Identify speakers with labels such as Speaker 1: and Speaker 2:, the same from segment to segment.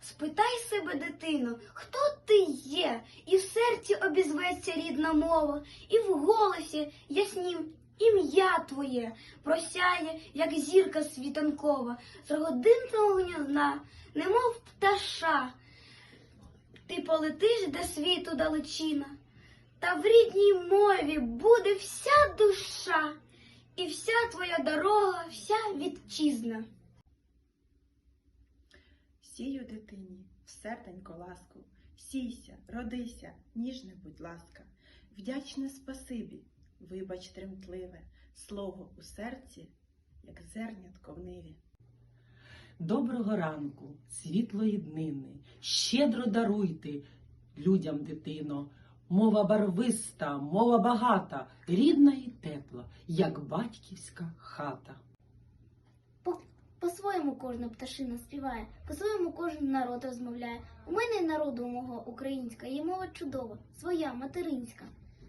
Speaker 1: Спитай себе, дитино, хто ти є, і в серці обізветься рідна мова, і в голосі яснім ім'я твоє просяє, як зірка світанкова, з родинного гнізда, немов пташа. Ти полетиш до світу далечина, та в рідній мові буде вся душа, і вся твоя дорога, вся вітчизна.
Speaker 2: Сію дитині в серденько ласку, сійся, родися, ніжне будь ласка, вдячне спасибі, вибач тремтливе, слово у серці, як зернятко в ниві.
Speaker 3: Доброго ранку, світлої днини, щедро даруйте людям дитино. Мова барвиста, мова багата, рідна і тепла, як батьківська хата.
Speaker 4: По- По-своєму кожна пташина співає, по-своєму кожен народ розмовляє. У мене й народу мого українська, є мова чудова, своя, материнська.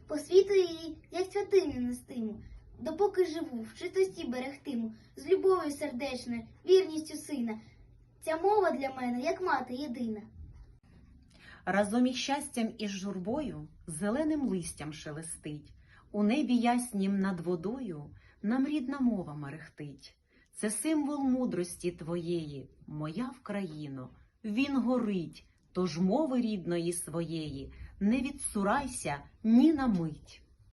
Speaker 4: По світу її, як святиню нестиму, допоки живу, в чистості берегтиму, з любов'ю сердечною, вірністю сина. Ця мова для мене, як мати єдина.
Speaker 5: Разом із щастям і журбою зеленим листям шелестить, у небі яснім над водою нам рідна мова мерехтить. Це символ мудрості твоєї, моя Вкраїно. Він горить, тож мови рідної своєї не відсурайся ні на мить.